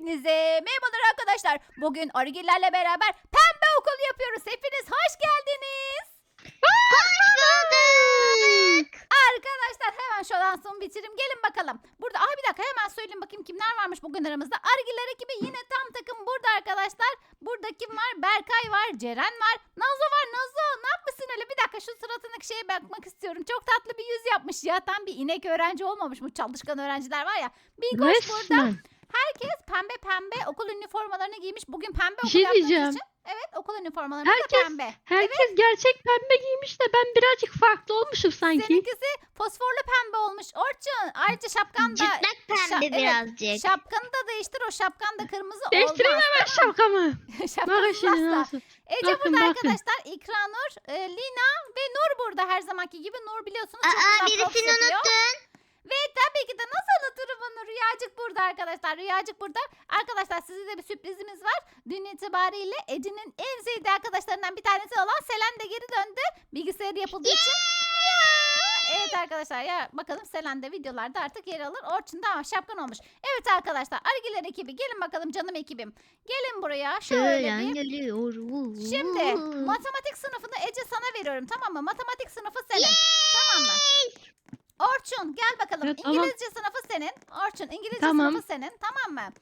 Hepinize merhabalar arkadaşlar. Bugün Arıgillerle beraber pembe okul yapıyoruz. Hepiniz hoş geldiniz. Arkadaşlar hemen şu lansımı bitireyim. Gelin bakalım. Burada Aa, bir dakika hemen söyleyeyim bakayım kimler varmış bugün aramızda. Argiller ekibi yine tam takım burada arkadaşlar. Burada kim var? Berkay var, Ceren var, Nazo var. Nazo ne yapmışsın öyle? Bir dakika şu suratındaki şeye bakmak istiyorum. Çok tatlı bir yüz yapmış ya. Tam bir inek öğrenci olmamış mı? Çalışkan öğrenciler var ya. Bilgoş burada. Herkes pembe pembe okul üniformalarını giymiş. Bugün pembe okul şey diyeceğim. için. Evet okul üniformalarımız da Herkes- pembe. Herkes gerçek pembe giymiş de ben birazcık farklı olmuşum sanki. Seninkisi fosforlu pembe olmuş. Orçun ayrıca şapkan da Cıplak pembe Şa- evet, birazcık. şapkanı da değiştir. O şapkan da kırmızı Değiştireyim olmaz. hemen şapkamı. Şapkasız şimdi nasıl. Ece Bakın, burada bakın. arkadaşlar. İkranur, e, Lina ve Nur burada her zamanki gibi. Nur biliyorsunuz çok Aa güzel props birisini unuttun. Ve tabii ki de nasıl unuturum onu? Rüyacık burada arkadaşlar. Rüyacık burada. Arkadaşlar size de bir sürprizimiz var. Dün itibariyle Ece'nin en sevdiği arkadaşlarından bir tanesi olan Selen de geri döndü. Bilgisayarı yapıldığı için. Evet arkadaşlar ya bakalım Selen de videolarda artık yer alır. Orçun da şapkan olmuş. Evet arkadaşlar Argiler ekibi gelin bakalım canım ekibim. Gelin buraya şöyle Şöyle bir. geliyor. Şimdi matematik sınıfını Ece sana veriyorum tamam mı? Matematik sınıfı senin. Tamam mı? Orçun gel bakalım. Evet, tamam. İngilizce sınıfı senin. Orçun İngilizce Tamam. sınıfı senin. Tamam mı?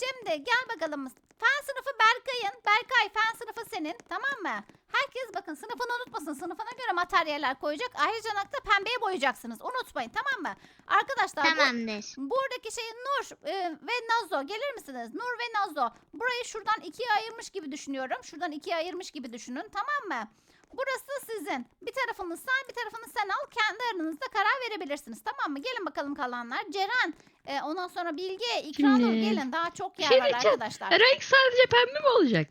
Şimdi gel bakalım. Fen sınıfı Berkay'ın. Berkay fen sınıfı senin. Tamam mı? Herkes bakın sınıfını unutmasın. Sınıfına göre materyaller koyacak. Ayrıca da pembeye boyayacaksınız. Unutmayın tamam mı? Arkadaşlar bu- Tamamdır. Buradaki şey Nur e, ve Nazo gelir misiniz? Nur ve Nazo. Burayı şuradan ikiye ayırmış gibi düşünüyorum. Şuradan ikiye ayırmış gibi düşünün tamam mı? Burası sizin. Bir tarafını sen bir tarafını sen al. Kendi aranızda karar verebilirsiniz tamam mı? Gelin bakalım kalanlar. Ceren e, ondan sonra Bilge, İkranur Şimdi- gelin. Daha çok yer şey var diyeceğim. arkadaşlar. Renk sadece pembe mi olacak?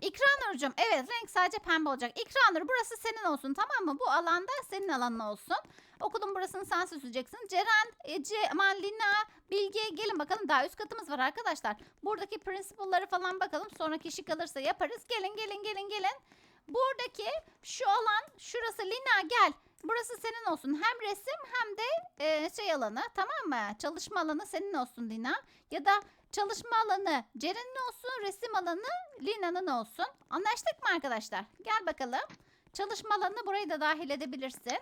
İkranur'cum evet renk sadece pembe olacak. İkranur burası senin olsun tamam mı? Bu alanda senin alanın olsun. Okulun burasını sen süsleyeceksin. Ceren, Ece, aman Lina, Bilge gelin bakalım daha üst katımız var arkadaşlar. Buradaki principal'ları falan bakalım. Sonraki işi kalırsa yaparız. Gelin gelin gelin gelin. Buradaki şu alan şurası Lina gel. Burası senin olsun. Hem resim hem de e, şey alanı tamam mı? Çalışma alanı senin olsun Lina. Ya da çalışma alanı Ceren'in olsun. Resim alanı Lina'nın olsun. Anlaştık mı arkadaşlar? Gel bakalım. Çalışma alanına burayı da dahil edebilirsin.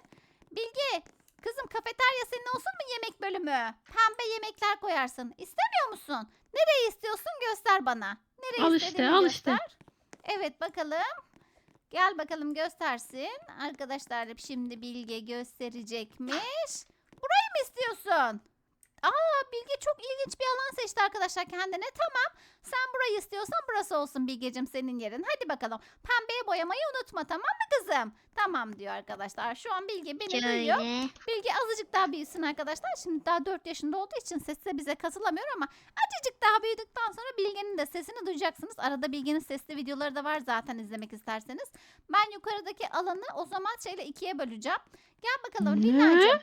Bilge, kızım kafeterya senin olsun mu yemek bölümü? Pembe yemekler koyarsın. İstemiyor musun? Nereye istiyorsun göster bana. Nereye Al işte, al işte. göster. Evet bakalım. Gel bakalım göstersin. Arkadaşlar şimdi Bilge gösterecekmiş. Burayı mı istiyorsun? Aa Bilge çok ilginç bir alan seçti arkadaşlar kendine. Tamam. Sen burayı istiyorsan burası olsun Bilgecim senin yerin. Hadi bakalım. Pembeye boyamayı unutma tamam mı kızım? Tamam diyor arkadaşlar. Şu an Bilge beni duyuyor. Bilge azıcık daha büyüsün arkadaşlar. Şimdi daha 4 yaşında olduğu için sesi de bize katılamıyor ama azıcık daha büyüdükten sonra Bilge'nin de sesini duyacaksınız. Arada Bilge'nin sesli videoları da var zaten izlemek isterseniz. Ben yukarıdaki alanı o zaman şeyle ikiye böleceğim. Gel bakalım? Lina'cığım.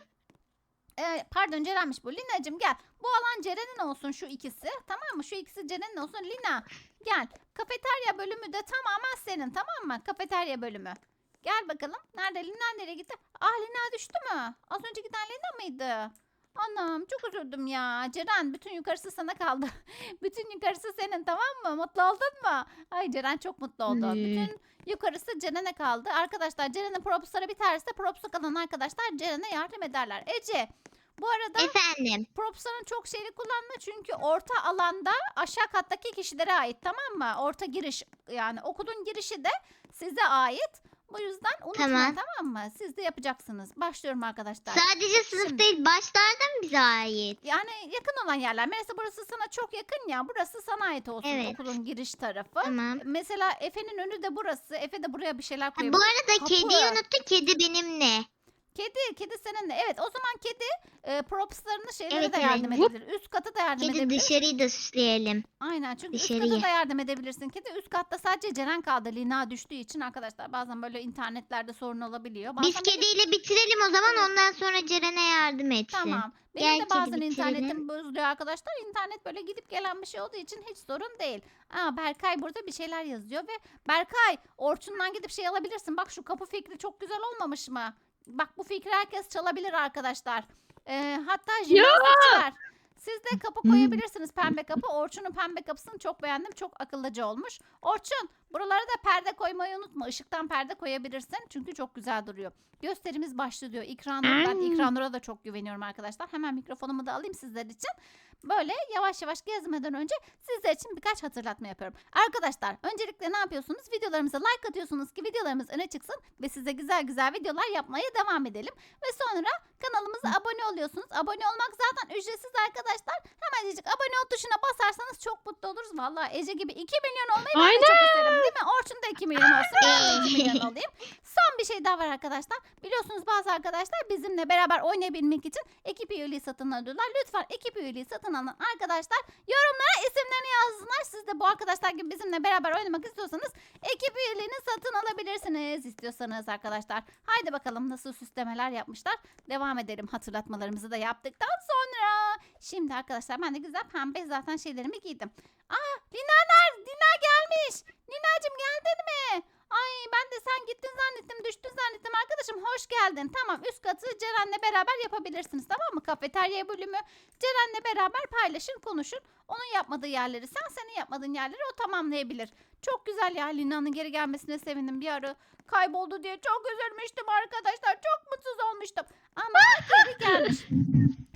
Ee, pardon Ceren'miş bu. Lina'cığım gel. Bu alan Ceren'in olsun şu ikisi. Tamam mı? Şu ikisi Ceren'in olsun. Lina gel. Kafeterya bölümü de tamamen senin tamam mı? Kafeterya bölümü. Gel bakalım. Nerede? Lina nereye gitti? Ah Lina düştü mü? Az önce giden Lina mıydı? Anam çok üzüldüm ya. Ceren bütün yukarısı sana kaldı. bütün yukarısı senin tamam mı? Mutlu oldun mu? Ay Ceren çok mutlu oldu. Hmm. Bütün yukarısı Ceren'e kaldı. Arkadaşlar Ceren'in propsları biterse propsu kalan arkadaşlar Ceren'e yardım ederler. Ece bu arada Efendim. propsların çok şeyli kullanma çünkü orta alanda aşağı kattaki kişilere ait tamam mı? Orta giriş yani okulun girişi de size ait. Bu yüzden unutmayın tamam, Tamam. mı? Siz de yapacaksınız. Başlıyorum arkadaşlar. Sadece sınıf Şimdi- değil başlarda mı bize ait? Yani yakın olan yerler. Mesela burası sana çok yakın ya. Burası sana ait olsun Evet. okulun giriş tarafı. Tamam. Mesela Efe'nin önü de burası. Efe de buraya bir şeyler Ha, koyuyor. bu arada kapı. kediyi unuttun. Kedi benimle. Kedi, kedi seninle. Evet o zaman kedi e, propslarını şeylere Evet, de evet. yardım Vup. edebilir. Üst kata da yardım Kedi edebilir. dışarıyı da süsleyelim. Aynen çünkü üst Dışarıya. kata da yardım edebilirsin. Kedi üst katta sadece Ceren kaldı. Lina düştüğü için arkadaşlar bazen böyle internetlerde sorun olabiliyor. Bazen Biz benim- kediyle bitirelim o zaman Evet. ondan sonra Ceren'e yardım etsin. Tamam. Benim Gel de kedi bazen bitirelim. internetim bozuluyor arkadaşlar. İnternet böyle gidip gelen bir şey olduğu için hiç sorun değil. Aa Berkay burada bir şeyler yazıyor ve Berkay Orçun'dan gidip şey alabilirsin. Bak şu kapı fikri çok güzel olmamış mı? Bak bu fikri herkes çalabilir arkadaşlar. Ee, hatta jimnastikçiler. Siz de kapı Hmm. koyabilirsiniz pembe kapı. Orçun'un pembe kapısını çok beğendim. Çok akıllıca olmuş. Orçun buralara da perde koymayı unutma. Işıktan perde koyabilirsin. Çünkü çok güzel duruyor. Gösterimiz başlıyor. İkranur, ben Aa. İkranur'a da çok güveniyorum arkadaşlar. Hemen mikrofonumu da alayım sizler için. Böyle yavaş yavaş gezmeden önce sizler için birkaç hatırlatma yapıyorum. Arkadaşlar öncelikle ne yapıyorsunuz? Videolarımıza like atıyorsunuz ki videolarımız öne çıksın ve size güzel güzel videolar yapmaya devam edelim. Ve sonra kanalımıza abone oluyorsunuz. Abone olmak zaten ücretsiz arkadaşlar. Hemencik abone ol tuşuna basarsanız çok mutlu oluruz. Vallahi Ece gibi 2 milyon olmayı ben de çok isterim değil mi? Orçun da 2 milyon olsun. Ben de 2 milyon olayım. Son bir şey daha var arkadaşlar. Biliyorsunuz bazı arkadaşlar bizimle beraber oynayabilmek için ekip üyeliği satın alıyorlar. Lütfen ekip üyeliği satın alan arkadaşlar yorumlara isimlerini yazsınlar. Siz de bu arkadaşlar gibi bizimle beraber oynamak istiyorsanız ekip üyeliğini satın alabilirsiniz istiyorsanız arkadaşlar. Haydi bakalım nasıl süslemeler yapmışlar. Devam edelim hatırlatmalarımızı da yaptıktan sonra. Şimdi arkadaşlar ben de güzel pembe zaten şeylerimi giydim. Aa Lina nerede? Lina gelmiş. Lina'cığım geldin mi? Ay ben de sen gittin zannettim düştün zannettim arkadaşım hoş geldin. Tamam üst katı Ceren'le beraber yapabilirsiniz tamam mı? Kafeterya bölümü Ceren'le beraber paylaşın konuşun. Onun yapmadığı yerleri sen senin yapmadığın yerleri o tamamlayabilir. Çok güzel ya Lina'nın geri gelmesine sevindim bir ara. Kayboldu diye çok üzülmüştüm arkadaşlar. Çok mutsuz olmuştum. Ama geri gelmiş.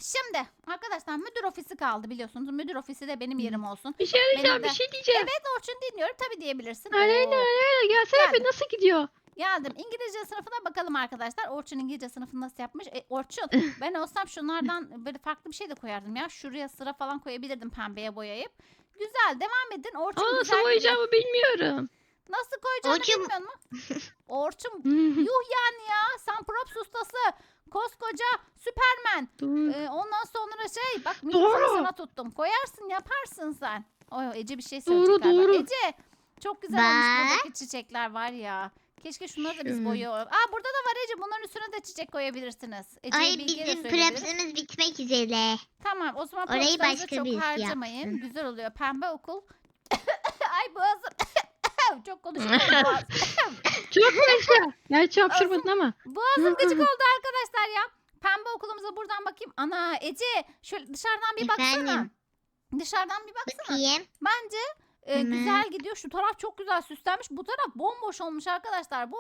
Şimdi arkadaşlar müdür ofisi kaldı biliyorsunuz. Müdür ofisi de benim yerim olsun. Bir şey diyeceğim, Benim de. bir şey diyeceğim. Evet Orçun dinliyorum tabii diyebilirsin. Aleyna, Oo. Aleyna gelsene Geldim. bir nasıl gidiyor? Geldim. İngilizce sınıfına bakalım arkadaşlar. Orçun İngilizce sınıfını nasıl yapmış? E, Orçun ben olsam şunlardan böyle farklı bir şey de koyardım ya. Şuraya sıra falan koyabilirdim pembeye boyayıp. Güzel devam edin. Orçun Aa güzel nasıl gidiyor. boyayacağımı bilmiyorum. Nasıl koyacağını Orçun- bilmiyor musun? Orçun yuh yani ya. Sen props ustası. Koskoca Süpermen. Dur. Ee, ondan sonra şey bak Doğru. mikrofonu sana tuttum. Koyarsın yaparsın sen. Oy Ece bir şey Doğru, söyleyecek galiba. doğru. Ece çok güzel olmuş Bak. buradaki çiçekler var ya. Keşke şunları da biz Şu. boyayalım. Aa burada da var Ece. Bunların üstüne de çiçek koyabilirsiniz. Ece'ye Ay bilgiye de bizim söyleyebiliriz. prepsimiz bitmek üzere. Tamam o zaman Orayı başka çok birisi harcamayın. yapsın. Güzel oluyor. Pembe okul. Ay boğazım. çok konuşuyorum. boğaz. Çok yaşa. Gerçi hapşırmadın ama. Boğazım gıcık oldu arkadaşlar ya. Pembe okulumuza buradan bakayım. Ana Ece şöyle dışarıdan bir baksana. Efendim? Dışarıdan bir baksana. Bakayım. Bence e, güzel gidiyor. Şu taraf çok güzel süslenmiş. Bu taraf bomboş olmuş arkadaşlar. Bu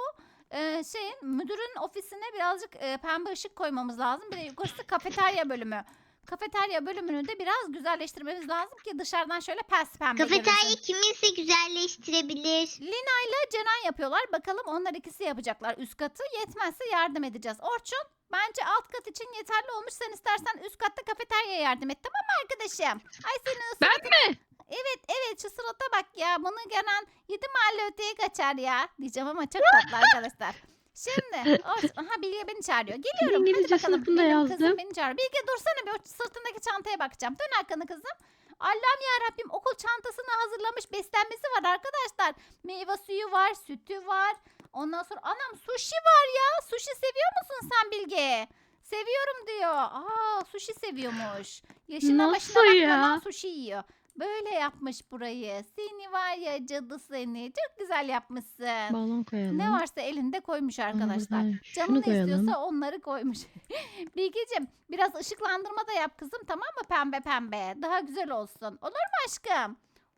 e, şeyin müdürün ofisine birazcık e, pembe ışık koymamız lazım. Bir de yukarısı kafeterya bölümü. Kafeterya bölümünü de biraz güzelleştirmemiz lazım ki dışarıdan şöyle pes pembe Kafeterya görünsün. kiminse güzelleştirebilir. Lina ile Ceren yapıyorlar. Bakalım onlar ikisi yapacaklar üst katı. Yetmezse yardım edeceğiz. Orçun bence alt kat için yeterli olmuş. Sen istersen üst katta kafeteryaya yardım et tamam mı arkadaşım? Ay senin ısrar- Ben mi? Evet evet şu surata bak ya. Bunu gören yedi mahalle öteye kaçar ya. Diyeceğim ama çok tatlı arkadaşlar. Şimdi o, aha Bilge beni çağırıyor. Geliyorum. İngilizce Hadi bakalım. Benim kızım beni çağırıyor. Bilge dursana bir o sırtındaki çantaya bakacağım. Dön arkanı kızım. Allah'ım ya Rabbim okul çantasını hazırlamış beslenmesi var arkadaşlar. Meyve suyu var, sütü var. Ondan sonra anam sushi var ya. Sushi seviyor musun sen Bilge? Seviyorum diyor. Aa sushi seviyormuş. Yaşına başına Nasıl ya? bakmadan sushi yiyor. Böyle yapmış burayı. Seni var ya cadı seni. Çok güzel yapmışsın. Balon koyalım. Ne varsa elinde koymuş arkadaşlar. Canı ne koyalım. istiyorsa onları koymuş. Bilgeciğim biraz ışıklandırma da yap kızım tamam mı pembe pembe. Daha güzel olsun. Olur mu aşkım?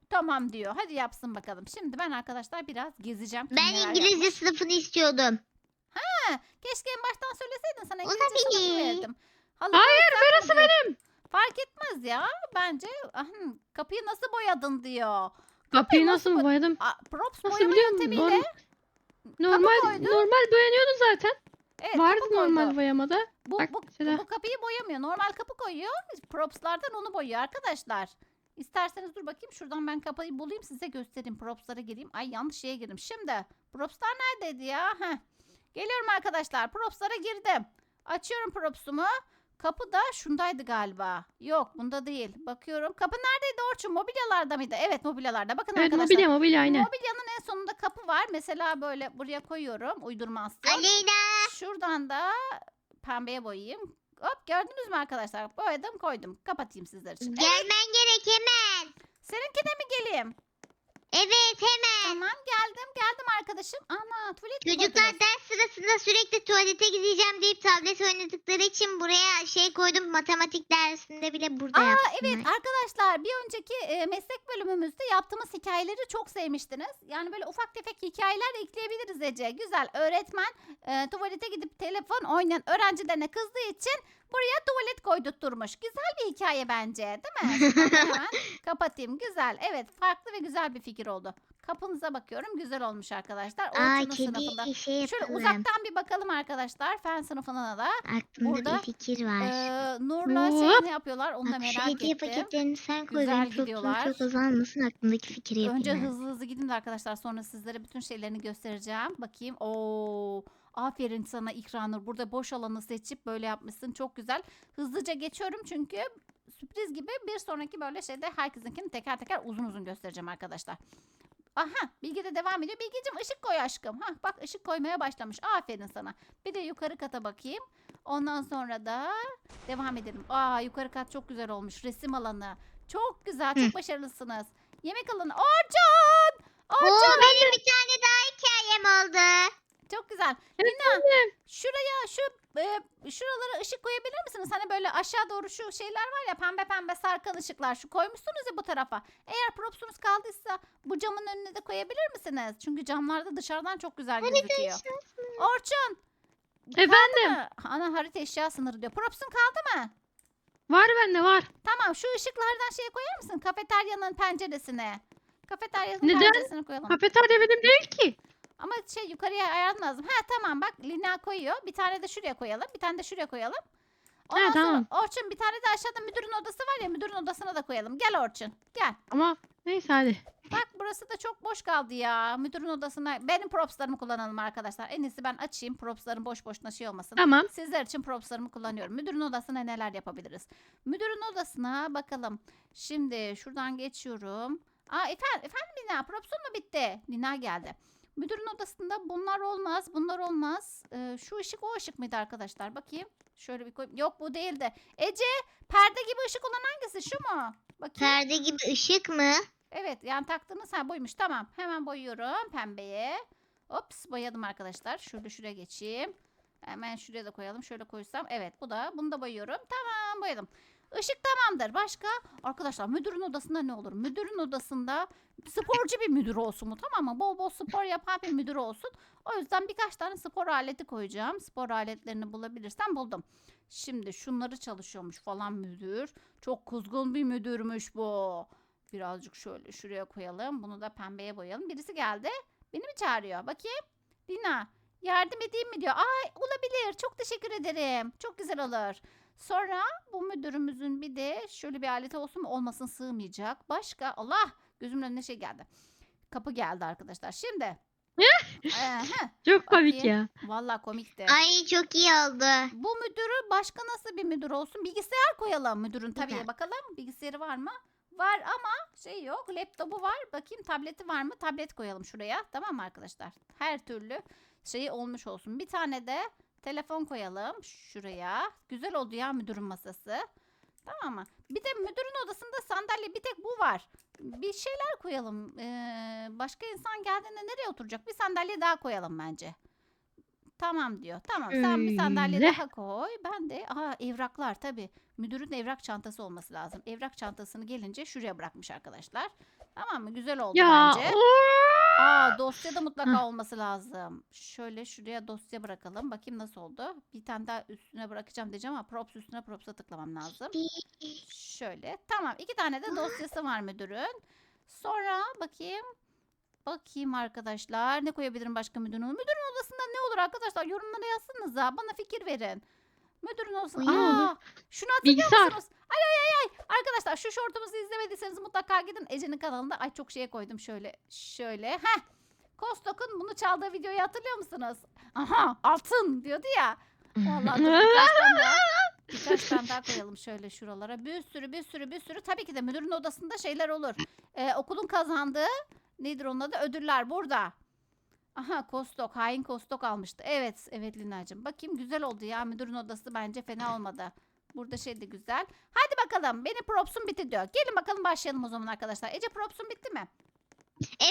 Tamam diyor. Hadi yapsın bakalım. Şimdi ben arkadaşlar biraz gezeceğim. Ben neler İngilizce yapmış. sınıfını istiyordum. Ha, keşke en baştan söyleseydin sana İngilizce sınıfı Olabilir. verirdim. Halı Hayır burası benim. Fark etmez ya. Bence ahım, kapıyı nasıl boyadın diyor. Kapıyı nasıl nasıl boy- boyadım? Props Nasıl boyama biliyor musun? yöntemiyle. Normal koydun. normal boyanıyordu zaten. Evet, Vardı kapı koydu. normal boyamada. Bu, Bak bu, mesela. bu kapıyı boyamıyor. Normal kapı koyuyor. Propslardan onu boyuyor arkadaşlar. İsterseniz dur bakayım şuradan ben kapıyı bulayım size göstereyim. Propslara gireyim. Ay yanlış şeye girdim. Şimdi propslar neredeydi ya? Heh. Geliyorum arkadaşlar. Propslara girdim. Açıyorum propsumu. Kapı da şundaydı galiba. Yok bunda değil. Bakıyorum. Kapı neredeydi Orçun? Mobilyalarda mıydı? Evet mobilyalarda. Bakın Evet arkadaşlar. mobilya mobilya aynen. Mobilyanın en sonunda kapı var. Mesela böyle buraya koyuyorum. Uydurmazsın. Aleyna. Şuradan da pembeye boyayayım. Hop gördünüz mü arkadaşlar? Boyadım koydum. Kapatayım sizler için. Evet, Gelmen gerek hemen. seninkine mi geleyim? Evet hemen. Tamam geldim geldim arkadaşım. Ana tuvalet mi Çocuklar koydunuz? ders sırasında sürekli tuvalete gideceğim deyip tablet oynadıkları için buraya şey koydum. Matematik dersinde bile burada Aa yapsınlar. evet arkadaşlar bir önceki e, meslek bölümümüzde yaptığımız hikayeleri çok sevmiştiniz. Yani böyle ufak tefek hikayeler de ekleyebiliriz Ece. Güzel öğretmen e, tuvalete gidip telefon oynayan öğrencilerine kızdığı için buraya tuvalet koydurtturmuş. Güzel bir hikaye bence değil mi? Hemen kapatayım. Güzel evet farklı ve güzel bir fikir oldu. Kapınıza bakıyorum güzel olmuş arkadaşlar. Aa Orçun'un sınıfında. kedi şey Şöyle yapalım. uzaktan bir bakalım arkadaşlar. Fen sınıfına da. Aklımda Burada, bir fikir var. Ee, Nur'la şey ne yapıyorlar onu da Bak şu merak hediye ettim. paketlerini sen koy. Güzel Benim çok gidiyorlar. çok azalmasın aklımdaki fikri yapayım. Önce ben. hızlı hızlı gidin de arkadaşlar sonra sizlere bütün şeylerini göstereceğim. Bakayım. Oo. Aferin sana İkranur. Burada boş alanı seçip böyle yapmışsın. Çok güzel. Hızlıca geçiyorum çünkü sürpriz gibi bir sonraki böyle şeyde herkesinkini teker teker uzun uzun göstereceğim arkadaşlar. Aha Bilge de devam ediyor. Bilgeciğim ışık koy aşkım. Hah bak ışık koymaya başlamış. Aferin sana. Bir de yukarı kata bakayım. Ondan sonra da devam edelim. Aa yukarı kat çok güzel olmuş. Resim alanı. Çok güzel. Çok Hı. başarılısınız. Yemek alanı. Orçun! Oo Orçun! benim bir tane daha hikayem oldu. Çok güzel. Lina şuraya şu e, şuralara ışık koyabilir misiniz? Hani böyle aşağı doğru şu şeyler var ya pembe pembe sarkan ışıklar. Şu koymuşsunuz ya bu tarafa. Eğer propsunuz kaldıysa bu camın önüne de koyabilir misiniz? Çünkü camlarda dışarıdan çok güzel gözüküyor. Orçun! Efendim Ana harita eşya sınırı diyor. Propsun kaldı mı? var bende var. Tamam şu ışıklardan şeye koyar mısın? Kafeteryanın penceresine. Kafeteryanın Neden? penceresine koyalım. Kafeterya benim değil ki. Ama şey yukarıya ayarlaman lazım. Ha tamam bak Lina koyuyor. Bir tane de şuraya koyalım. Bir tane de şuraya koyalım. Ondan Ha, sonra tamam. Orçun bir tane de aşağıda müdürün odası var ya müdürün odasına da koyalım. Gel Orçun gel. Ama neyse hadi. Bak burası da çok boş kaldı ya. Müdürün odasına benim propslarımı kullanalım arkadaşlar. En iyisi ben açayım propsların boş boşuna şey olmasın. Tamam. Sizler için propslarımı kullanıyorum. Müdürün odasına neler yapabiliriz? Müdürün odasına bakalım. Şimdi şuradan geçiyorum. Aa efendim, efendim Lina propsun mu bitti? Lina geldi. Müdürün odasında bunlar olmaz, bunlar olmaz. Ee, şu ışık o ışık mıydı arkadaşlar? Bakayım. Şöyle bir koyayım. Yok bu değildi. Ece perde gibi ışık olan hangisi? Şu mu? Bakayım. Perde gibi ışık mı? Evet yani taktığınız ha buymuş. Tamam. Hemen boyuyorum pembeye. Ops boyadım arkadaşlar. Şöyle şuraya geçeyim. Hemen şuraya da koyalım. Şöyle koysam. Evet bu da. Bunu da boyuyorum. Tamam boyadım. Işık tamamdır. Başka? Arkadaşlar müdürün odasında ne olur? Müdürün odasında sporcu bir müdür olsun mu? Tamam mı? Bol bol spor yapan bir müdür olsun. O yüzden birkaç tane spor aleti koyacağım. Spor aletlerini bulabilirsem buldum. Şimdi şunları çalışıyormuş falan müdür. Çok kuzgun bir müdürmüş bu. Birazcık şöyle şuraya koyalım. Bunu da pembeye boyayalım. Birisi geldi. Beni mi çağırıyor? Bakayım. Lina yardım edeyim mi diyor. Ay olabilir. Çok teşekkür ederim. Çok güzel olur. Sonra bu müdürümüzün bir de şöyle bir aleti olsun mu olmasın sığmayacak. Başka Allah gözümün önüne şey geldi. Kapı geldi arkadaşlar. Şimdi. Çok komik Bakayım. ya. Vallahi komikti. Ay çok iyi oldu. Bu müdürü başka nasıl bir müdür olsun? Bilgisayar koyalım müdürün tabii. Güzel. Bakalım bilgisayarı var mı? Var ama şey yok. Laptopu var. Bakayım tableti var mı? Tablet koyalım şuraya. Tamam mı arkadaşlar? Her türlü şeyi olmuş olsun. Bir tane de telefon koyalım şuraya. Güzel oldu ya müdürün masası. Tamam mı? Bir de müdürün odasında sandalye bir tek bu var. Bir şeyler koyalım. Ee, başka insan geldiğinde nereye oturacak? Bir sandalye daha koyalım bence. Tamam diyor. Tamam sen bir sandalye Öyle. daha koy. Ben de aa evraklar tabii. Müdürün evrak çantası olması lazım. Evrak çantasını gelince şuraya bırakmış arkadaşlar. Tamam mı? Güzel oldu Ya bence. oo. Aa dosya da mutlaka olması lazım. Şöyle şuraya dosya bırakalım. Bakayım nasıl oldu. Bir tane daha üstüne bırakacağım diyeceğim ama props üstüne props'a tıklamam lazım. Şöyle. Tamam. iki tane de dosyası var müdürün. Sonra bakayım. Bakayım arkadaşlar. Ne koyabilirim başka müdürün? Müdürün odasında ne olur arkadaşlar? Yorumlara yazsanıza. Bana fikir verin. Müdürün. Ne Aa, şunu hatırlıyor Bilgisayar. musunuz? Ay ay ay ay. Arkadaşlar şu şortumuzu izlemediyseniz mutlaka gidin Ece'nin kanalında. Ay çok şeye koydum şöyle. Şöyle. Heh. Kostok'un bunu çaldığı videoyu hatırlıyor musunuz? Aha altın diyordu ya. Vallahi dur, birkaç tane. Birkaç tane daha koyalım şöyle şuralara. Bir sürü bir sürü bir sürü. Tabii ki de müdürün odasında şeyler olur. Ee, okulun kazandığı nedir onun adı? Ödüller burada. Aha Kostok. Hain Kostok almıştı. Evet. Evet Lina'cığım. Bakayım güzel oldu ya. Müdürün odası bence fena olmadı. Burada şey de güzel. Hadi bakalım. Benim propsum bitti diyor. Gelin bakalım başlayalım o zaman arkadaşlar. Ece propsum bitti mi?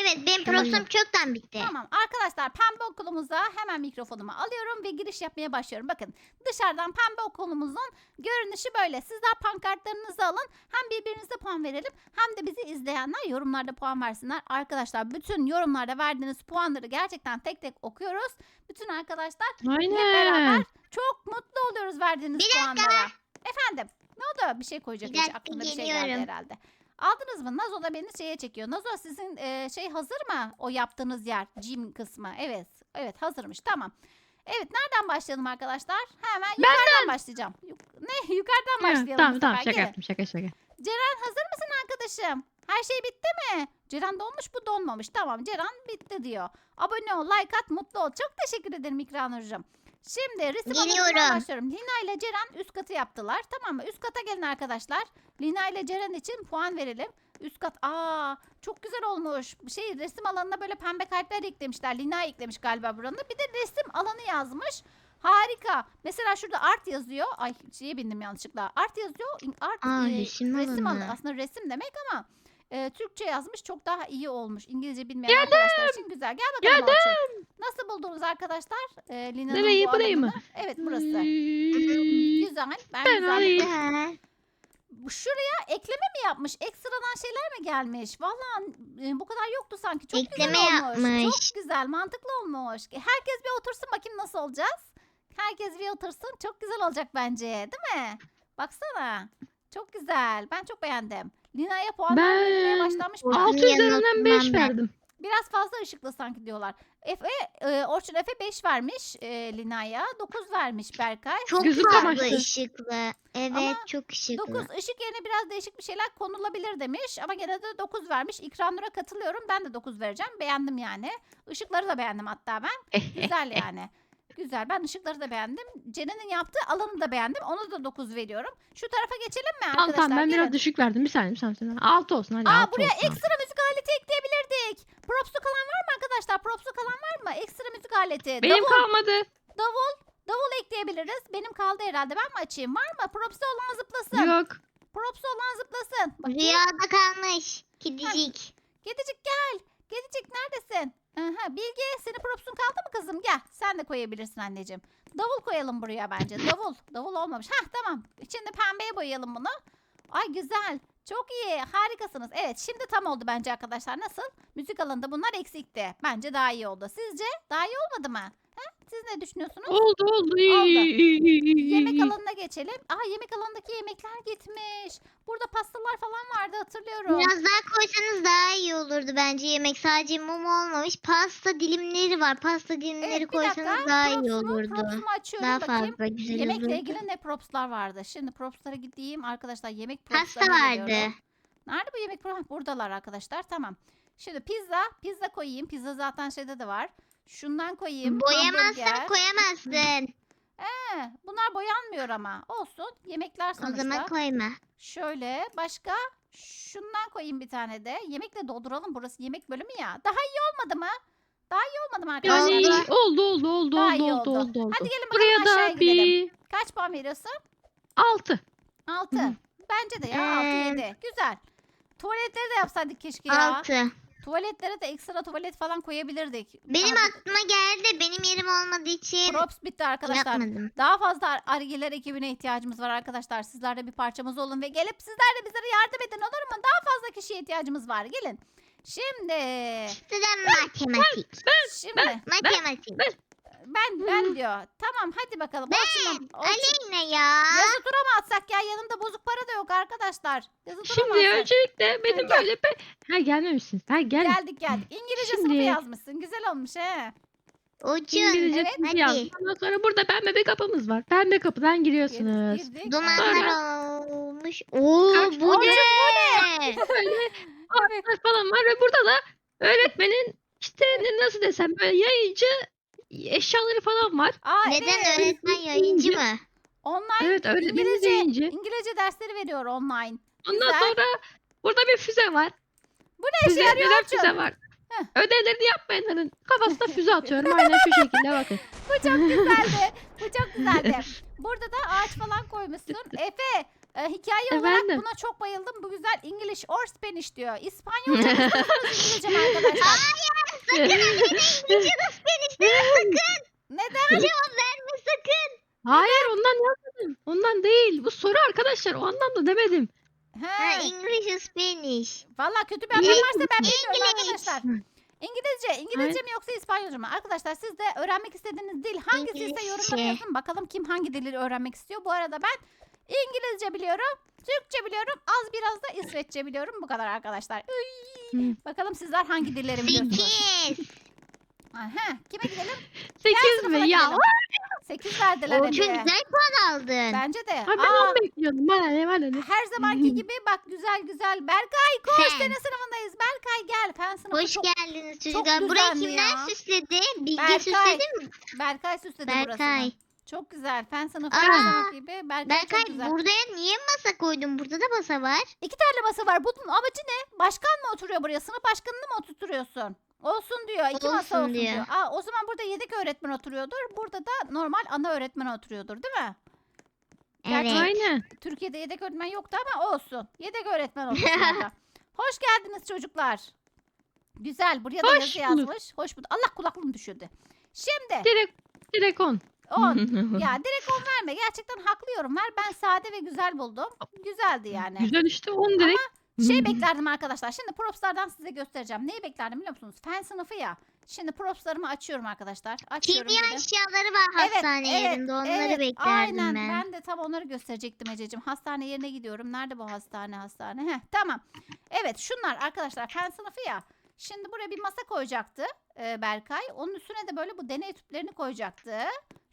Evet benim prosum çoktan bitti. Tamam arkadaşlar pembe okulumuza hemen mikrofonumu alıyorum ve giriş yapmaya başlıyorum. Bakın dışarıdan pembe okulumuzun görünüşü böyle. Sizler pankartlarınızı alın. Hem birbirinize puan verelim hem de bizi izleyenler yorumlarda puan versinler. Arkadaşlar bütün yorumlarda verdiğiniz puanları gerçekten tek tek okuyoruz. Bütün arkadaşlar hep beraber Aynen. çok mutlu oluyoruz verdiğiniz Bir dakika. puanlara. Efendim ne oldu? Bir şey koyacak Bir hiç dakika, aklında bir şey geldi geliyorum. herhalde. Aldınız mı? Nazo da beni şeye çekiyor. Nazo sizin e, şey hazır mı? O yaptığınız yer gym kısmı. Evet. Evet hazırmış. Tamam. Evet nereden başlayalım arkadaşlar? Hemen yukarıdan başlayacağım. Yuk- ne? Yukarıdan başlayalım. bu Tamam tamam sefer. şaka Gelin. yaptım şaka şaka. Ceren hazır mısın arkadaşım? Her şey bitti mi? Ceren donmuş bu donmamış. Tamam Ceren bitti diyor. Abone ol, like at, mutlu ol. Çok teşekkür ederim İkranur'cum. Şimdi resim Geliyorum. başlıyorum. Lina ile Ceren üst katı yaptılar. Tamam mı? Üst kata gelin arkadaşlar. Lina ile Ceren için puan verelim. Üst kat. Aa, çok güzel olmuş. Şey resim alanına böyle pembe kalpler eklemişler. Lina eklemiş galiba buranın. Bir de resim alanı yazmış. Harika. Mesela şurada art yazıyor. Ay şeye bindim yanlışlıkla. Art yazıyor. Art Aa, e, resim resim alanı. Aslında resim demek ama e, Türkçe yazmış. Çok daha iyi olmuş. İngilizce bilmeyen arkadaşlar için güzel. Gel bakalım Orçun. Nasıl buldunuz arkadaşlar? E, Lina'nın Nereyi, bu burayı mı? Evet burası. Hmm, Güzel. Ben, Ben güzel Şuraya ekleme mi yapmış? Ekstradan şeyler mi gelmiş? Vallahi e, bu kadar yoktu sanki. Çok Ekleme güzel olmuş. yapmış. Çok güzel, mantıklı olmuş. Herkes bir otursun bakayım nasıl olacağız? Herkes bir otursun. Çok güzel olacak bence, değil mi? Baksana. Çok güzel. Ben çok beğendim. Lina'ya puan vermeye Ben başlamış. Orçun Aa, 6 yanına üzerinden 5 oturmam ben. verdim. Biraz fazla ışıklı sanki diyorlar. Efe, e, Orçun Efe 5 vermiş e, Lina'ya. 9 vermiş Berkay. Çok Gözü fazla kamaştı. ışıklı. Evet Ama çok ışıklı. 9 ışık yerine biraz değişik bir şeyler konulabilir demiş ama gene de 9 vermiş. İkranur'a katılıyorum. Ben de 9 vereceğim. Beğendim yani. Işıkları da beğendim hatta ben. Güzel yani. Güzel. Ben ışıkları da beğendim. Ceren'in yaptığı alanı da beğendim. Ona da 9 veriyorum. Şu tarafa geçelim mi Tamam arkadaşlar? tamam ben biraz Gelin. düşük verdim. Bir saniye bir saniye. bir saniye. 6 olsun hadi Aa 6 buraya olsun. ekstra müzik aleti ekleyebilirdik. Props'u kalan var mı arkadaşlar? Props'u kalan var mı? Ekstra müzik aleti. Benim Davul, kalmadı. davul, davul ekleyebiliriz. Benim kaldı herhalde. Ben mi açayım? Var mı? Props'u olan zıplasın. Yok. Props'u olan zıplasın. Bakayım. Rüyada kalmış. Kedicik. Kedicik gel. Kedicik neredesin? Aha, Bilge senin propsun kaldı mı kızım? Gel. Sen de koyabilirsin anneciğim. Davul koyalım buraya bence. Davul. Davul olmamış. Hah tamam. İçinde pembeye boyayalım bunu. Ay güzel. Çok iyi. Harikasınız. Evet şimdi tam oldu bence arkadaşlar. Nasıl? Müzik alanında bunlar eksikti. Bence daha iyi oldu. Sizce? Daha iyi olmadı mı? Siz ne düşünüyorsunuz? Oldu oldu. Yemek alanına geçelim. Aa yemek alanındaki yemekler gitmiş. Burada pastalar falan vardı hatırlıyorum. Biraz daha koysanız daha iyi olurdu bence yemek. Sadece mum olmamış. Pasta dilimleri var. Pasta dilimleri Evet, bir koysanız dakika. daha iyi olurdu. props'umu açıyorum Daha bakayım. fazla güzel Yemekle olurdu. ilgili ne propslar vardı? Şimdi propslara gideyim arkadaşlar. Yemek Pasta propslarına vardı. geliyorum. Nerede bu yemek props? Buradalar arkadaşlar. Tamam. Şimdi pizza. Pizza koyayım. Pizza zaten şeyde de var. Şundan koyayım. Boyamazsan hamburger. koyamazsın. He, bunlar boyanmıyor ama. Olsun. Yemekler O sonuçta. zaman koyma. Şöyle başka şundan koyayım bir tane de. Yemekle dolduralım. Burası yemek bölümü ya. Daha iyi olmadı mı? Daha iyi olmadı mı arkadaşlar? Yani Oldu. oldu oldu oldu Daha oldu iyi oldu oldu. oldu. Hadi gelin bakalım Buraya aşağıya da gidelim. bir Kaç puan veriyorsun? 6. 6. Hı. Bence de ya 6 Ee, 7. Güzel. Tuvaletleri de yapsaydık keşke ya. Altı. Tuvaletlere de ekstra tuvalet falan koyabilirdik. Benim Ama aklıma geldi. Benim yerim olmadığı için props bitti arkadaşlar. yapmadım. Daha fazla argeler ekibine ihtiyacımız var arkadaşlar. Sizler de bir parçamız olun ve gelip sizler de bizlere yardım edin olur mu? Daha fazla kişiye ihtiyacımız var. Gelin. Şimdi Sizden matematik. şimdi Matematik. Ben ben diyor. Tamam hadi bakalım. Orçun'um, Orçun. Aleyna ya. Yazı tura mı atsak ya? Yanımda bozuk para da yok arkadaşlar. Yazı tura mı Şimdi atsak? öncelikle benim gel. böyle be... Ha gelmemişsiniz. Ha gel. Geldik geldik. İngilizce sınıfı Şimdi- yazmışsın. Güzel olmuş he. Ucun. İngilizce evet, sınıfı hadi. yazdım. Ondan sonra burada pembe bir kapımız var. Pembe kapıdan giriyorsunuz. Girdik. Dumanlar olmuş. Oo Kaç- bu Orçun, ne? Böyle ağaçlar falan var ve burada da öğretmenin işte ne- nasıl desem böyle yayıcı eşyaları falan var. Aa, Neden evet. öğretmen yayıncı mı? Online Evet öğretmenin İngilizce, yayıncı. İngilizce dersleri veriyor online. Ondan güzel. sonra burada bir füze var. Bu ne işe Füze, yarıyor Orçun? füze var. Heh. Ödevlerini yapmayanların kafasına füze atıyorum. Aynen şu şekilde bakın. Bu çok güzeldi. Bu çok güzeldi. Burada da ağaç falan koymuşsun. Efe e, hikaye olarak Efendim? buna çok bayıldım. Bu güzel English or Spanish diyor. İspanyolca İngilizce arkadaşlar? İngilizce de Spanish deme sakın. Neden? Cevap verme sakın. Hayır ondan yazmadım. Ondan değil. Bu soru arkadaşlar o anlamda demedim. Ha, He. English Spanish. Valla kötü bir anlam varsa ben bilmiyorum İngiliz. arkadaşlar. İngilizce, İngilizce mi yoksa İspanyolca mı? Arkadaşlar siz de öğrenmek istediğiniz dil hangisi ise yorumlara İngilizce. yazın. Bakalım kim hangi dili öğrenmek istiyor. Bu arada ben İngilizce biliyorum, Türkçe biliyorum, az biraz da İsveççe biliyorum. Bu kadar arkadaşlar. Hı. Bakalım sizler hangi dilleri biliyorsunuz? Sekiz. Aha, kime gidelim? Sekiz mi? Ya gidelim. 8 verdiler O çok güzel puan aldın. Bence de. Ha, ben Aa, onu bekliyordum. Bana ne bana ne. her zamanki gibi bak güzel güzel. Berkay koş Fen. senin sınıfındayız. Berkay gel. Fen sınıfı Hoş çok geldiniz çocuklar. Burayı düzenli kimler ya. süsledi? Bilge Berkay. süsledi mi? Berkay süsledi Berkay. Çok güzel. Fen sınıfı Aa, gibi. Berkay, Berkay çok güzel. buraya niye masa koydun? Burada da masa var. İki tane masa var. Bunun amacı ne? Başkan mı oturuyor buraya? Sınıf başkanını mı oturtuyorsun? Olsun diyor. İki masa Olsun olsun diyor. diyor. Aa, o zaman burada yedek öğretmen oturuyordur. Burada da normal ana öğretmen oturuyordur değil mi? Gerçi- Evet. Aynen. Türkiye'de yedek öğretmen yoktu ama olsun. Yedek öğretmen olsun orada. Hoş geldiniz çocuklar. Güzel. Buraya da Hoş yazı bulduk. yazmış. Hoş bulduk. Allah kulaklığım düşürdü. Şimdi Direkt direkt on. 10. ya direkt 10 verme. Gerçekten haklı yorum ver. Ben sade ve güzel buldum. Güzeldi yani. Güzel işte on direkt. Şey beklerdim arkadaşlar. Şimdi propslardan size göstereceğim. Neyi beklerdim biliyor musunuz? Fen sınıfı ya. Şimdi propslarımı açıyorum arkadaşlar. Açıyorum Kimya dedim. eşyaları var Evet, hastane evet, yerinde. Onları evet, beklerdim aynen. ben. Ben de tam onları gösterecektim Ececiğim. Hastane yerine gidiyorum. Nerede bu hastane hastane? Heh, tamam. Evet şunlar arkadaşlar fen sınıfı ya. Şimdi buraya bir masa koyacaktı e, Berkay. Onun üstüne de böyle bu deney tüplerini koyacaktı.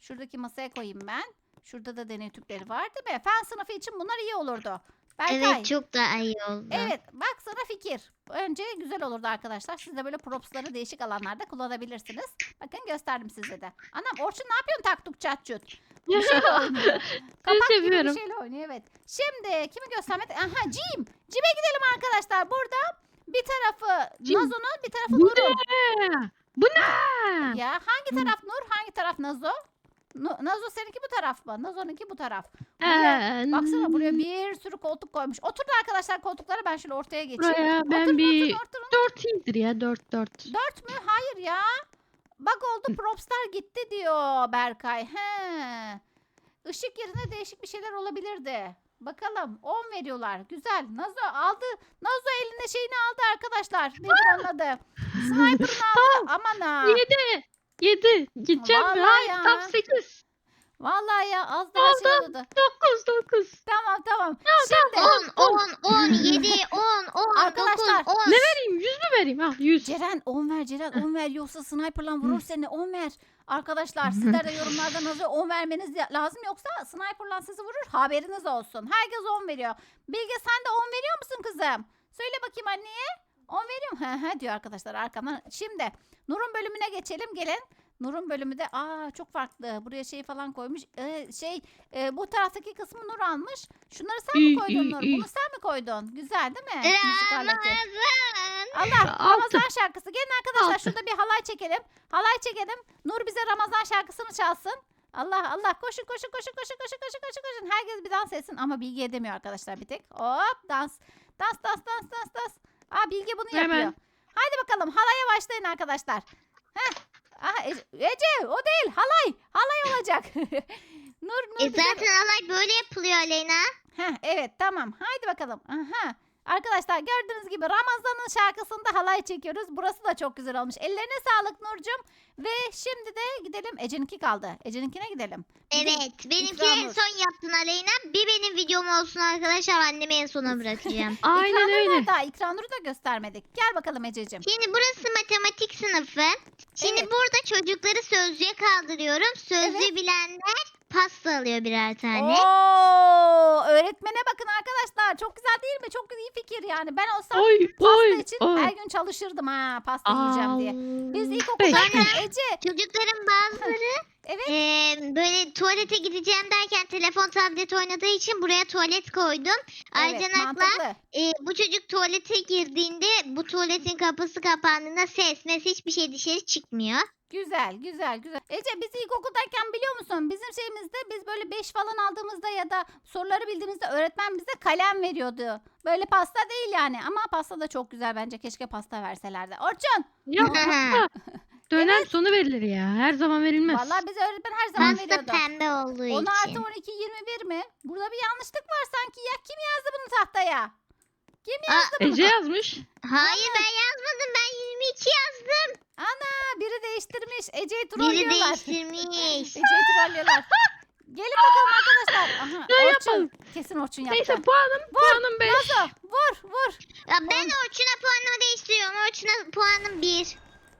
Şuradaki masaya koyayım ben. Şurada da deney tüpleri var değil mi? Fen sınıfı için bunlar iyi olurdu. Berkay. Evet çok daha iyi oldu. Evet bak sana fikir. Önce güzel olurdu arkadaşlar. Siz de böyle propsları değişik alanlarda kullanabilirsiniz. Bakın gösterdim size de. Anam Orçun ne yapıyorsun taktuk çat çut? Bir şeyle oynuyor. Ben Kapak gibi bir seviyorum. şeyle oynuyor evet. Şimdi kimi göstermek? Aha Jim. Jim'e gidelim arkadaşlar. Burada bir tarafı Jim. Nazo'nun bir tarafı Bu Nur'un. ne? Bu ne? Ya hangi taraf Nur hangi taraf Nazo? Nazo seninki bu taraf mı? Nazo'nunki bu taraf. Buraya- Ee, Baksana buraya bir sürü koltuk koymuş. Oturun arkadaşlar koltuklara ben şöyle ortaya geçeyim. Buraya ben oturun, bir oturun, oturun. dört iyidir ya dört dört. Dört mü? Hayır ya. Bak oldu propslar gitti diyor Berkay. He. Işık yerine değişik bir şeyler olabilirdi. Bakalım 10 veriyorlar. Güzel. Nazo aldı. Nazo eline şeyini aldı arkadaşlar. Nedir onun adı? Sniper'ını aldı. Aman ha. Yedi. Yedi. Gideceğim Vallahi ya. ya. Tam sekiz. Vallahi ya az daha şey oldu. Dokuz dokuz. Tamam tamam. Şimdi 10, 10, 10, 7, 10, 10, Arkadaşlar, 9, 10. Ne vereyim? Yüz mü vereyim? Ha yüz. Ceren 10 ver Ceren 10 ver yoksa sniper'la vurur seni 10 ver. Arkadaşlar sizler de yorumlardan hazır 10 vermeniz ya- lazım yoksa sniper'la sizi vurur haberiniz olsun. Herkes 10 veriyor. Bilge sen de 10 veriyor musun kızım? Söyle bakayım anneye. 10 veriyorum. He he diyor arkadaşlar arkamdan. Şimdi Nur'un bölümüne geçelim gelin. Nur'un bölümü de aa çok farklı. Buraya şey falan koymuş. Ee, şey e, bu taraftaki kısmı Nur almış. Şunları sen mi koydun Nur? Bunu sen mi koydun? Güzel değil mi? Müzik aleti. Ramazan. Allah. Ramazan şarkısı. Gelin arkadaşlar Altı. şurada bir halay çekelim. Halay çekelim. Nur bize Ramazan şarkısını çalsın. Allah Allah koşun koşun koşun koşun koşun koşun koşun koşun. Herkes bir dans etsin ama Bilge edemiyor arkadaşlar bir tek. Hop dans. Dans dans dans dans dans. Aa Bilge bunu Hemen. yapıyor. Haydi bakalım halaya başlayın arkadaşlar. Heh. Aha, Ece, Ece, o değil halay. Halay olacak. Nur Nur E zaten alay böyle yapılıyor Aleyna. Heh, evet tamam. Haydi bakalım. Aha. Arkadaşlar gördüğünüz gibi Ramazan'ın şarkısında halay çekiyoruz. Burası da çok güzel olmuş. Ellerine sağlık Nurcum. Ve şimdi de gidelim. Ece'ninki kaldı. Ece'ninkine gidelim. Evet. Benimki ikramımız. en son yaptın Aleyna. Bir benim videom olsun arkadaşlar. Annemi en sona bırakacağım. Aynen İkranur öyle. nerede? Daha İkranur'u da göstermedik. Gel bakalım Ececiğim. Şimdi burası matematik sınıfı. Şimdi Evet. burada çocukları sözlüğe kaldırıyorum. Sözlüğü Evet. bilenler pasta alıyor birer tane. Oo, öğretmene bakın arkadaşlar. Çok güzel değil mi? Çok iyi fikir yani. Ben olsam Oy pasta oy için oy. her gün çalışırdım ha pasta yiyeceğim diye. Biz ilkokuldayken Sonra- Ece Çocukların bazıları Evet. Ee, böyle tuvalete gideceğim derken telefon tablet oynadığı için buraya tuvalet koydum. Ayrıca evet, nakla mantıklı. e, bu çocuk tuvalete girdiğinde bu tuvaletin kapısı kapandığında ses mes hiçbir şey dışarı çıkmıyor. Güzel, güzel, güzel. Ece biz ilkokuldayken biliyor musun? Bizim şeyimizde biz böyle 5 falan aldığımızda ya da soruları bildiğimizde öğretmen bize kalem veriyordu. Böyle pasta değil yani ama pasta da çok güzel bence. Keşke pasta verselerdi. Orçun, pasta dönem sonu verilir ya. Her zaman verilmez. vallahi bize öğretmen her zaman Pasta veriyordu. pembe olduğu 10 artı için. 12 21 mi? Burada bir yanlışlık var sanki ya. Kim yazdı bunu tahtaya? Kim Aa, yazdı bunu? Ece yazmış. Hayır ben yazmadım ben 22 yazdım. Ana değiştirmiş. Ece'yi Biri trollüyorlar. değiştirmiş. Ece'yi trollüyorlar. Gelin bakalım arkadaşlar. Aha, Ne Orçun. yapalım? Kesin Orçun yaptı. Neyse puanım puanım 5. Nazo vur vur. Ya ben Orçun'a puanımı değiştiriyorum. Orçun'a puanım 1.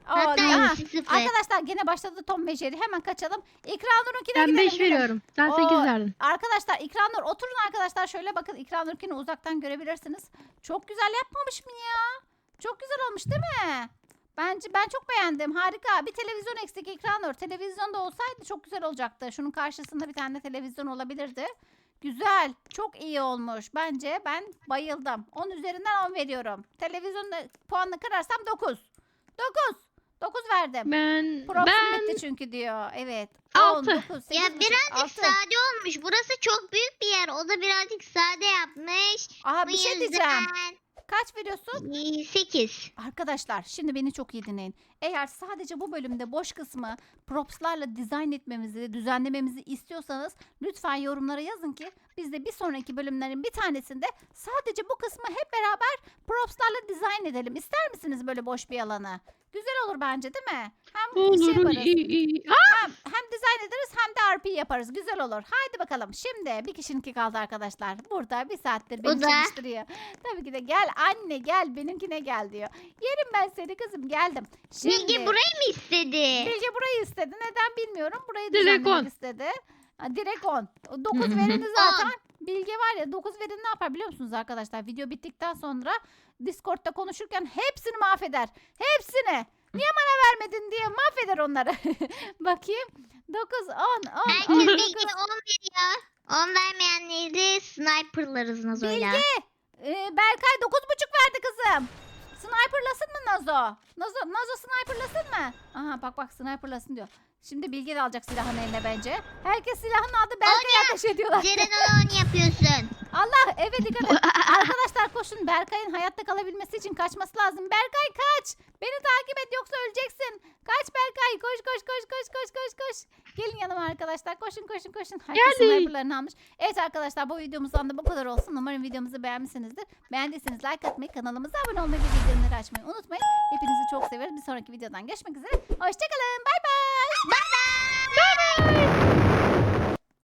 Oo, Hatta aha. iyisi 0. Arkadaşlar gene başladı Tom ve Jerry. Hemen kaçalım. İkranur'unkine Ben gidelim. 5 gelin. veriyorum. Sen Oo. 8 verdin. Arkadaşlar İkranur oturun arkadaşlar. Şöyle bakın İkranur'unkini uzaktan görebilirsiniz. Çok güzel yapmamış mı ya? Çok güzel olmuş değil mi? Bence ben çok beğendim. Harika. Bir televizyon eksik İkranur. Televizyon da olsaydı çok güzel olacaktı. Şunun karşısında bir tane de televizyon olabilirdi. Güzel. Çok iyi olmuş. Bence ben bayıldım. 10 üzerinden 10 veriyorum. Televizyonda puanını kırarsam 9. 9. 9 verdim. Ben Props'um ben bitti çünkü diyor. Evet. Altı. 10, 9, 8, Ya birazcık sade olmuş. Burası çok büyük bir yer. O da birazcık sade yapmış. Aha Bu bir şey yüzden diyeceğim. Kaç veriyorsun? 8. Arkadaşlar şimdi beni çok iyi dinleyin. Eğer sadece bu bölümde boş kısmı propslarla dizayn etmemizi, düzenlememizi istiyorsanız lütfen yorumlara yazın ki biz de bir sonraki bölümlerin bir tanesinde sadece bu kısmı hep beraber propslarla dizayn edelim. İster misiniz böyle boş bir alanı? Güzel olur bence değil mi? Hem şey olur. yaparız. iyi, iyi. Aa, Hem, hem dizayn ederiz hem de RP yaparız. Güzel olur. Haydi bakalım. Şimdi bir kişininki kaldı arkadaşlar. Burada bir saattir beni da. çalıştırıyor. Tabii ki de gel anne gel benimkine gel diyor. Yerim ben seni kızım geldim. Şimdi, Bilge burayı mı istedi? Bilge burayı istedi. Neden bilmiyorum. Burayı Direkt düzenlemek istedi. Ha, direkt 10. 9 Hı hı. verini zaten Bilge var ya 9 verin ne yapar biliyor musunuz arkadaşlar? Video bittikten sonra Discord'da konuşurken hepsini mahveder. Hepsini. Niye bana vermedin diye mahveder onları. Bakayım. 9, 10, 10, Herkes 10, 9. Bilge'ye 10 veriyor. 10 vermeyenleri sniperlarız Nazo'yla. Bilge. Ee, Berkay 9,5 verdi kızım. Sniperlasın mı Nazo? Nazo, Nazo sniperlasın mı? Aha bak bak sniperlasın diyor. Şimdi Bilge de alacak silahını eline bence. Herkes silahını aldı. Berkay'a ateş ediyorlar. Ceren 10 yapıyorsun. Allah eve dikkat et. Arkadaşlar koşun. Berkay'ın hayatta kalabilmesi için kaçması lazım. Berkay kaç. Beni takip et yoksa öleceksin. Kaç Berkay. Koş koş koş koş koş koş koş. Gelin yanıma arkadaşlar. Koşun koşun koşun. Herkes Geldik. sniperlarını almış. Evet arkadaşlar bu videomuzdan da bu kadar olsun. Umarım videomuzu beğenmişsinizdir. Beğendiyseniz like atmayı, kanalımıza abone olmayı ve bildirimleri açmayı unutmayın. Hepinizi çok severiz. Bir sonraki videodan görüşmek üzere. Hoşçakalın. Bay bay.